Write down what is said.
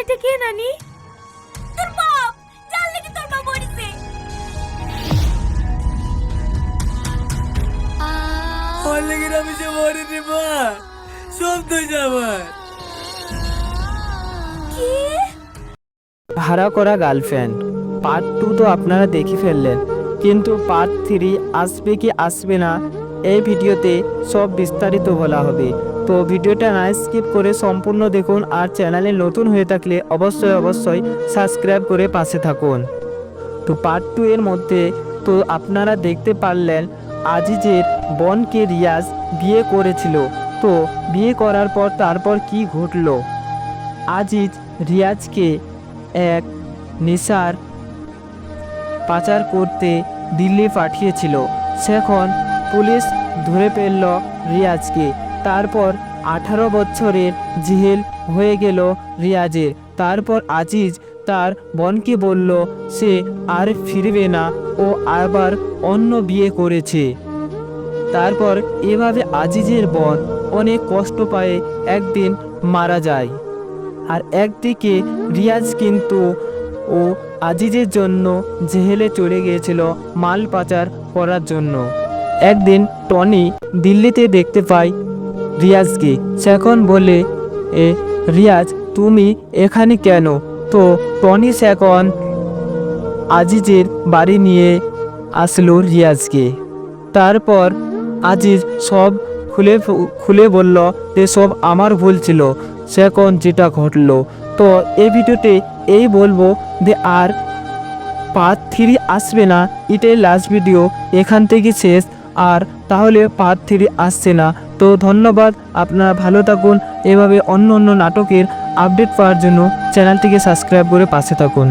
এটা কে নানি? তোর বাপ! জানলে কি তোর বাপ মরিছে। আমার লেগে আমি যে মরিনি মা। সব তো কি? ভাড়া করা গার্লফ্রেন্ড। পার্ট টু তো আপনারা দেখে ফেললেন। কিন্তু পার্ট থ্রি আসবে কি আসবে না এই ভিডিওতে সব বিস্তারিত বলা হবে। তো ভিডিওটা না স্কিপ করে সম্পূর্ণ দেখুন আর চ্যানেলে নতুন হয়ে থাকলে অবশ্যই অবশ্যই সাবস্ক্রাইব করে পাশে থাকুন। তো পার্ট টু এর মধ্যে তো আপনারা দেখতে পারলেন আজিজের বোনকে রিয়াজ বিয়ে করেছিল। তো বিয়ে করার পর তারপর কি ঘটলো? আজিজ রিয়াজকে এক নেশার পাচার করতে দিল্লি পাঠিয়েছিল। সেখন পুলিশ ধরে ফেলল রিয়াজকে। তারপর আঠারো বছরের জেহেল হয়ে গেল রিয়াজের। তারপর আজিজ তার বোনকে বলল, সে আর ফিরবে না ও আবার অন্য বিয়ে করেছে। তারপর এভাবে আজিজের বন অনেক কষ্ট পায়ে একদিন মারা যায়। আর একদিকে রিয়াজ কিন্তু ও আজিজের জন্য জেহেলে চলে গিয়েছিল মাল পাচার করার জন্য। একদিন টনি দিল্লিতে দেখতে পায় রিয়াজকে। সেখন বলে, এ, রিয়াজ, তুমি এখানে কেন? তো টনি সেখন আজিজের বাড়ি নিয়ে আসলো রিয়াজকে। তারপর আজিজ সব খুলে খুলে বলল যে সব আমার ভুল ছিল। সেখন যেটা ঘটলো। তো এই ভিডিওতে এই বলব যে, আর পার্ট থ্রি আসবে না। এটাই লাস্ট ভিডিও এখান থেকে শেষ। আর তাহলে পার্ট থ্রি আসছে না। তো ধন্যবাদ, আপনারা ভালো থাকুন। এভাবে অন্য অন্য নাটকের আপডেট পাওয়ার জন্য চ্যানেলটিকে সাবস্ক্রাইব করে পাশে থাকুন।